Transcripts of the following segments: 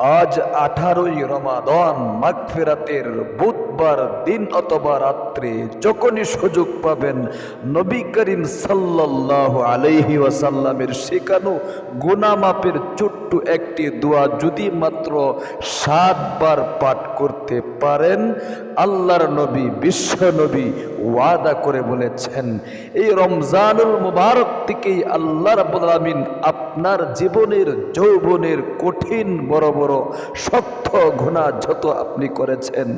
আজ আঠারোই রমাদন, মাগফেরাতের বুধবার দিন অথবা রাত্রে যখনই সুযোগ পাবেন, নবী করিম সাল্লাহ আলহি ওয়াসাল্লামের শেখানো গুনামাপের ছোট্ট একটি দোয়া যদি মাত্র সাতবার পাঠ করতে পারেন, আল্লাহর নবী, বিশ্ব নবী ওয়াদা করে বলেছেন, এই রমজানুল মুবারক থেকেই আল্লাহ আলামিন আপনার জীবনের, যৌবনের কঠিন, বড় বড়, শক্ত ঘোনা যত আপনি করেছেন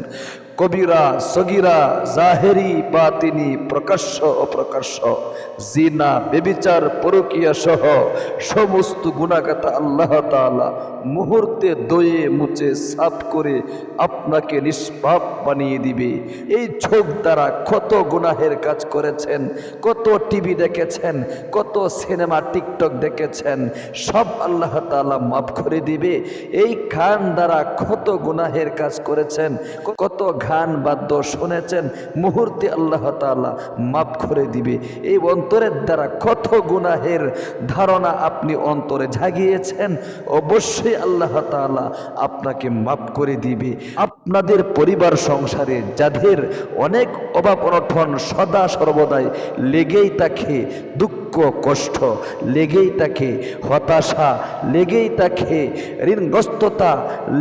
কবিরা, সগিরা, জাহেরি বা তিনি প্রকাশ্য, অপ্রকাশ্য, জিনা, বেবিচার, পরকিয়া সহ সমস্ত গুণাগাতা আল্লাহ তাআলা মুহূর্তে দয়ে মুচে সাফ করে আপনাকে নিষ্পাপ বানিয়ে দিবে। এই চোখ দ্বারা কত গুনাহের কাজ করেছেন, কত টিভি দেখেছেন, কত সিনেমা, টিকটক দেখেছেন, সব আল্লাহ তাআলা মাফ করে দিবে। এই খান দ্বারা কত গুনাহের কাজ করেছেন, কত গান বাদ্য শুনেছেন, মুহূর্তে আল্লাহ তাআলা মাফ করে দিবে। এই অন্তরের দ্বারা কত গুনাহের ধারণা আপনি অন্তরে জাগিয়েছেন, অবশ্যই আল্লাহ তাআলা আপনাকে মাফ করে দিবে। আপনাদের পরিবার সংসারে যাদের অনেক অভাব অনঠন সদা সর্বদাই লেগেই থাকে, দুঃখ কষ্ট, লেগেই তাকে হতাশা, লেগেই তাকে ঋণগ্রস্ততা,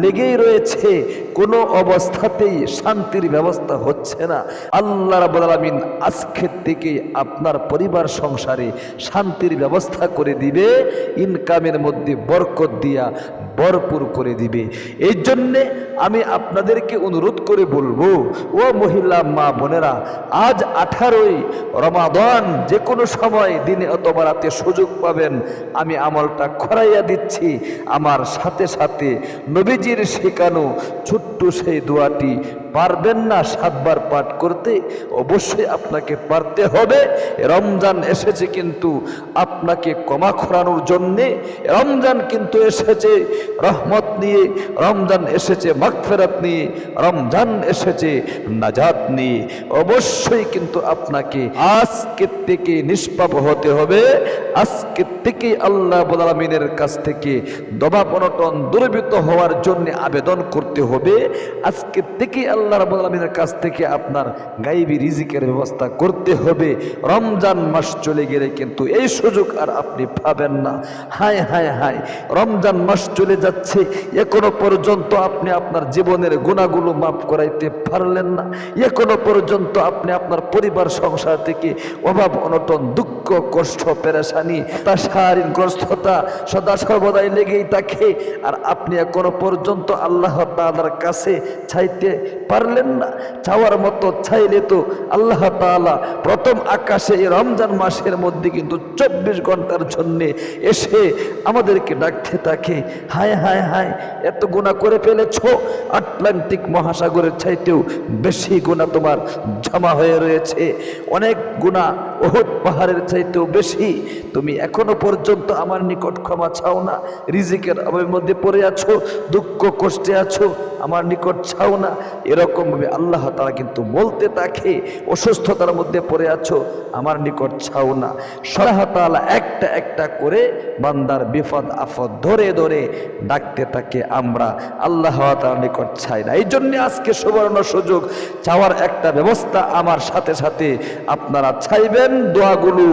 লেগেই রয়েছে কোনো অবস্থাতেই শান্তির ব্যবস্থা হচ্ছে না। আল্লাহ রাবুল আলমিন আজকের থেকে আপনার পরিবার সংসারে শান্তির ব্যবস্থা করে দিবে, ইনকামের মধ্যে বরকত দিয়া ভরপুর করে দিবে। এই জন্যে আমি আপনাদেরকে অনুরোধ করে বলব, ও মহিলা মা বোনেরা, আজ আঠারোই রমাদন যে কোনো সময় দিনে অথবা রাতে সুযোগ পাবেন। আমি আমলটা খরাইয়া দিচ্ছি। আমার সাথে সাথে নবীজির শেখানো ছোট্ট সেই দোয়াটি পারবেন না, সাতবার পাঠ করতে, অবশ্যই আপনাকে পারতে হবে। রমজান এসেছে কিন্তু আপনাকে কমা খরানোর জন্যে। রমজান কিন্তু এসেছে রহমত নিয়ে, রমজান এসেছে মাগফেরাত নিয়ে, রমজান এসেছে নাজাত নিয়ে। অবশ্যই কিন্তু আপনাকে আজকের থেকে নিষ্পাপ হতে হবে। আজকের থেকে আল্লাহ আলমিনের কাছ থেকে দবা পনটন দুর্বৃত হওয়ার জন্য আবেদন করতে হবে। আজকের থেকে আল্লাহ রাবুল আলমিনের কাছ থেকে আপনার গাইবি রিজিকের ব্যবস্থা করতে হবে। রমজান মাস চলে গেলে কিন্তু এই সুযোগ আর আপনি পাবেন না। হায় হায় হায়, রমজান মাস চলে যাচ্ছে, এখনও পর্যন্ত আপনি আপনার জীবনের গুণাগুলো মাফ করাইতে পারলেন না। এখনও পর্যন্ত আপনি আপনার পরিবার, সংসার থেকে অভাব, অনটন, দুঃখ কষ্ট, পেরেশানি তার তা শারীরিকগ্রস্ততা সদা সর্বদাই লেগেই থাকে। আর আপনি এখনও পর্যন্ত আল্লাহ তাআলার কাছে চাইতে পারলেন না। চাওয়ার মতো চাইলে তো আল্লাহ তাআলা প্রথম আকাশে এই রমজান মাসের মধ্যে কিন্তু চব্বিশ ঘণ্টার জন্যে এসে আমাদেরকে ডাকতে থাকে। হায় হায় হায়, এত গুণা করে ফেলেছ? আটলান্টিক মহাসাগরের চাইতেও বেশি গুণা তোমার জমা হয়ে রয়েছে। অনেক গুণা ওহদ পাহাড়ের চাইতেও বেশি। তুমি এখনও পর্যন্ত আমার নিকট ক্ষমা চাও না। রিজিকের অভাবের মধ্যে পড়ে আছো, দুঃখ কষ্টে আছো, আমার নিকট চাও না। এরকমভাবে আল্লাহ তারা কিন্তু বলতে থাকে অসুস্থতার মধ্যে পড়ে আছো, আমার নিকট চাও না। সরাহ তাআলা একটা একটা করে বান্দার বিপদ আফদ ধরে ধরে ডাকতে তাকে আমরা। আল্লাহ তার নিকট চাই না। এই জন্যে আজকে সুবর্ণ সুযোগ, চাওয়ার একটা ব্যবস্থা আমার সাথে সাথে আপনারা চাইবেন। দোয়াগুলো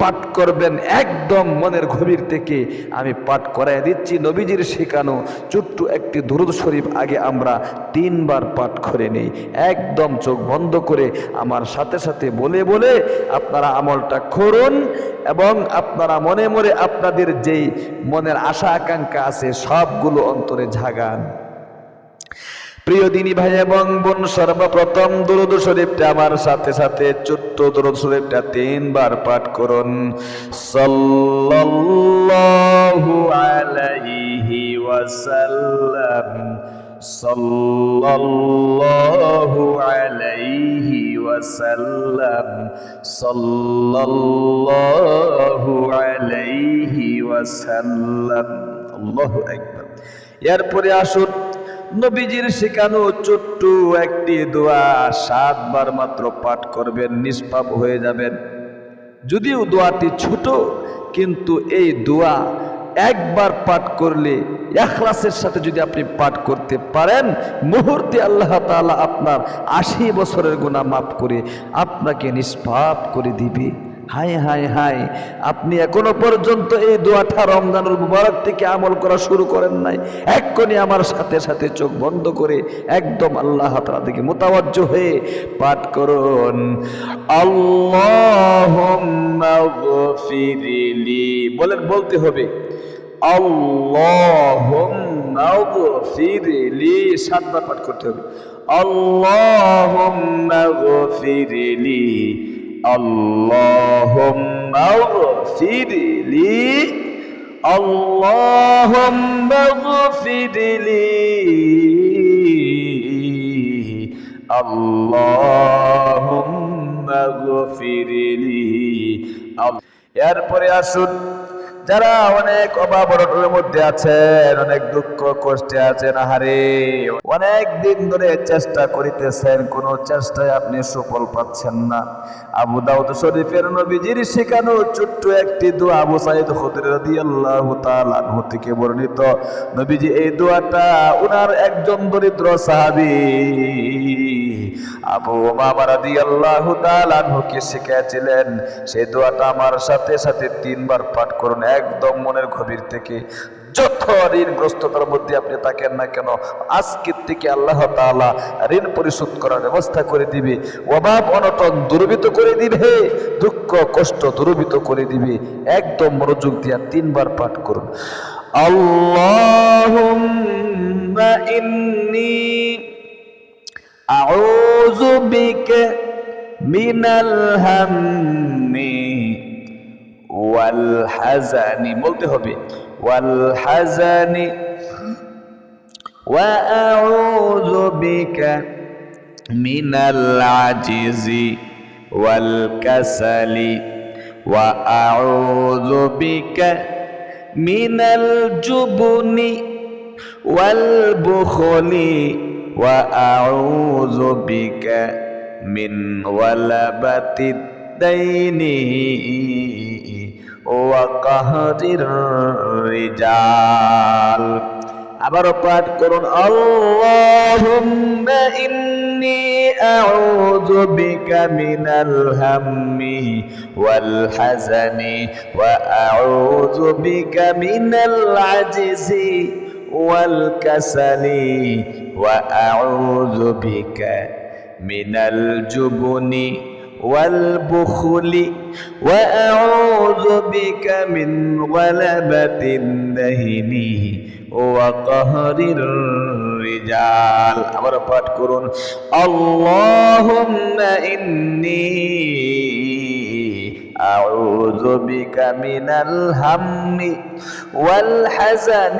পাঠ করবেন একদম মনের গভীর থেকে। আমি পাঠ করাই দিচ্ছি নবীজির শেখানো ছোট্ট একটি দুরুদ শরীফ আগে আমরা তিনবার পাঠ করে নিই। একদম চোখ বন্ধ করে আমার সাথে সাথে বলে বলে আপনারা আমলটা করুন এবং আপনারা মনে মনে আপনাদের যেই মনের আশা আকাঙ্ক্ষা আছে সবগুলো অন্তরে ঝাগান প্রিয় দিনী ভাই এবং বোন, সর্বপ্রথম দুরুদ শরীফটা আমার সাথে সাথে ছোট্ট দুরুদ শরীফটা তিনবার পাঠ করুন। সাল্লাল্লাহু আলাইহি ওয়াসাল্লাম, সাল্লাল্লাহু আলাইহি ওয়াসাল্লাম, সাল্লাল্লাহু আলাইহি ওয়াসাল্লাম। আল্লাহু আকবার। এরপরে আসুন নবীজির শেখানো ছোট্ট একটি দোয়া সাতবার মাত্র পাঠ করবেন, নিষ্পাপ হয়ে যাবেন। যদিও দোয়াটি ছোট, কিন্তু এই দোয়া একবার পাঠ করলে এখলাসের সাথে যদি আপনি পাঠ করতে পারেন, মুহূর্তে আল্লাহ তাআলা আপনার আশি বছরের গুণা মাফ করে আপনাকে নিষ্পাপ করে দিবে। হাই হাই হাই আপনি এখনও পর্যন্ত এই দোয়াটা রমজানুল মুবারক থেকে আমল করা শুরু করেন নাই। এক্ষুনি আমার সাথে সাথে চোখ বন্ধ করে একদম আল্লাহ তাআলা দিকে মোতাবজ্জ হয়ে পাঠ করুন। গফিরলি। বলেন, বলতে হবে। গফিরলি। সাতবার পাঠ করতে হবে। গফিরলি। اللهم اغفر لي اللهم اغفر لي اللهم اغفر لي এরপরে আসুন যারা অনেক অভাব অনটনের মধ্যে আছেন, অনেক দুঃখ কষ্টে আছেন, আহারে, অনেক দিন ধরে চেষ্টা করিতেছেন, কোনো চেষ্টায় আপনি সুফল পাচ্ছেন না। আবু দাউদ শরীফের নবীজির শেখানো ছোট্ট একটি দোয়া আবু সাইদ খুদরি রাদিয়াল্লাহু তাআলা থেকে বর্ণিত। নবীজি এই দোয়াটা উনার একজন দরিদ্র সাহাবী আবু উমামা রাদিয়াল্লাহু তাআলা আনহুকে শিখেছিলেন সেই দোয়াটা আমার সাথে সাথে তিনবার পাঠ করুন, একদম মনের গভীর থেকে। যত ঋণগ্রস্ততার মধ্যে আপনি থাকেন না কেন, আজকের থেকে আল্লাহ তাআলা ঋণ পরিশোধ করার ব্যবস্থা করে দিবে। অভাব অনটন দুর্বিত করে দিবে, দুঃখ, কষ্ট দুর্বিত করে দিবে। একদম মনোযোগ দিয়া তিনবার পাঠ করুন। ইন্নী أعوذ بك من الهم والحزن বলতে হবে والحزن وأعوذ بك من العجز والكسل وأعوذ بك من الجبن والبخل وأعوذ بك من غلبة الدين وقهر الرجال আবারও পাঠ করুন আল্লাহুম্মা ইন্নী আউযু বিকা মিনাল হাম্মি ওয়াল হাজানি ওয়া আউযু বিকা মিনাল আজিজি ওয়াল কাসালি ওয়া আউযু বিকা মিনাল জুবনি والبخل وأعوذ بك من غلبة الدهن وقهر الرجال আবার পাঠ করুন اللهم إني أعوذ بك من الهم والحزن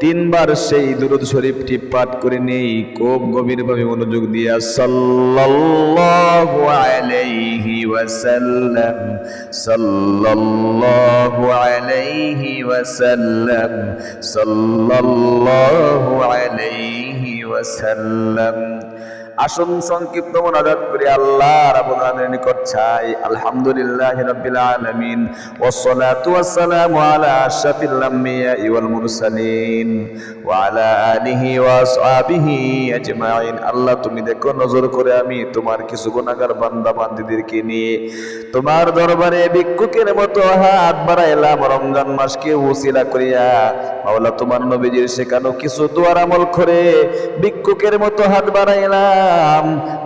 তিনবার সেই দুরুদ শরীফটি পাঠ করে নেই, খুব গভীরভাবে মনোযোগ দিয়া সাল্লাল্লাহু আলাইহি ওয়াসাল্লাম, সাল্লাল্লাহু আলাইহি ওয়াসাল্লাম, সাল্লাল্লাহু আলাইহি ওয়াসাল্লাম। আসুন সংক্ষিপ্ত মোনাজাত করি আল্লাহ রাব্বুল আলামিনের নিকট চাই। আলহামদুলিল্লাহি রাব্বিল আলামিন। ওয়াসসালাতু ওয়াসসালামু আলা আশরাফিল আমবিয়া ওয়াল মুরসালিন। ওয়া আলা আলিহি ওয়া আসহাবিহি আজমাইন। আল্লাহ, তুমি দেখো, নজর করে আমি তোমার কিছু গুনাহগার বান্দা বান্দীদেরকে নিয়ে তোমার দরবারে ভিক্ষুকের মতো হাত বাড়াইলাম। রমজান মাসকে উসিলা করিয়া মাওলা, তোমার নবীজির শেখানো কিছু দোয়ার আমল করে ভিক্ষুকের মতো হাত বাড়াইলাম।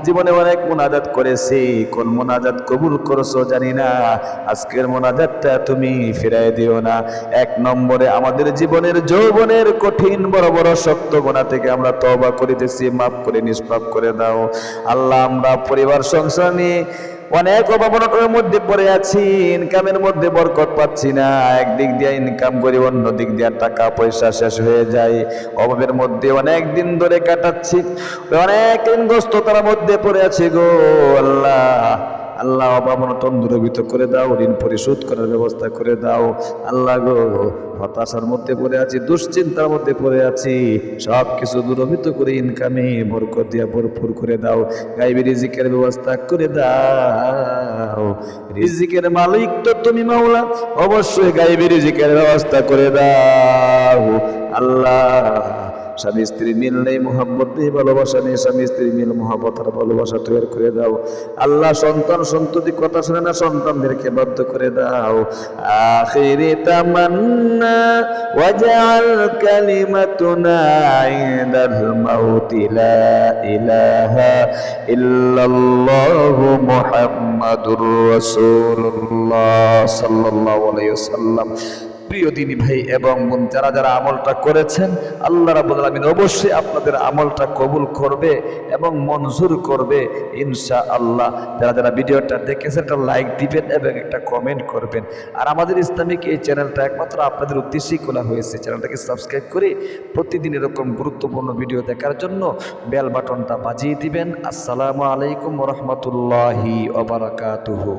জীবনে অনেক মোনাজাত করেছি। কোন মোনাজাত কবুল করছ জানি না। আজকের মোনাজাতটা তুমি ফিরাই দিও না। এক নম্বরে আমাদের জীবনের যৌবনের কঠিন, বড় বড়, শক্ত গোনা থেকে আমরা তবা করিতেছি। মাফ করে, নিষ্পাপ করে দাও। আল্লাহ আমরা পরিবার সংসার নিয়ে অনেক অভাবনটার মধ্যে পড়ে আছি, ইনকামের মধ্যে বরকত পাচ্ছি না। একদিক দিয়ে ইনকাম করি অন্য দিক দিয়ে টাকা পয়সা শেষ হয়ে যায়। অভাবের মধ্যে অনেক দিন ধরে কাটাচ্ছি, অনেক ঋণগ্রস্ততার মধ্যে পড়ে আছি গো আল্লাহ। আল্লাহ অভাবনটন দূরভূত করে দাও, ঋণ পরিশোধ করার ব্যবস্থা করে দাও। আল্লাহ গো, হতাশার মধ্যে পড়ে আছি, দুশ্চিন্তার মধ্যে পড়ে আছি। সব কিছু দূরভূত করে ইনকামে বরকত দিয়া ভরপুর করে দাও। গাইবি রিজিকের ব্যবস্থা করে দাও। রিজিকের মালিক তো তুমি মাওলা, অবশ্যই গাইবি রিজিকের ব্যবস্থা করে দাও। আল্লাহ স্বামী স্ত্রী মিল নেই মোহাম্মত নেই, ভালোবাসা নেই, স্বামী স্ত্রী মিল আর ভালোবাসা তৈরি করে দাও। আল্লাহ সন্তান সন্ততি কথা শুনে না, সন্তানদেরকে বাধ্য করে দাও। আখিরি তামান্না ওয়াজআল কালিমাতুনা ইনদাল মাউতি লা ইলাহা ইল্লাল্লাহু মুহাম্মাদুর রাসূলুল্লাহ সাল্লাল্লাহু আলাইহি ওয়াসাল্লাম। প্রিয় দিনী ভাই এবং যারা যারা আমলটা করেছেন, আল্লাহ রাবুল আলমিন অবশ্যই আপনাদের আমলটা কবুল করবে এবং মঞ্জুর করবে। ইনশা আল্লাহ যারা যারা ভিডিওটা দেখেছেন, একটা লাইক দিবেন এবং একটা কমেন্ট করবেন। আর আমাদের ইসলামিক এই চ্যানেলটা একমাত্র আপনাদের উদ্দেশ্যেই খোলা হয়েছে। চ্যানেলটাকে সাবস্ক্রাইব করে প্রতিদিন এরকম গুরুত্বপূর্ণ ভিডিও দেখার জন্য বেল বাটনটা বাজিয়ে দিবেন। আসসালামু আলাইকুম রহমতুল্লাহি ওবরাকাতুহু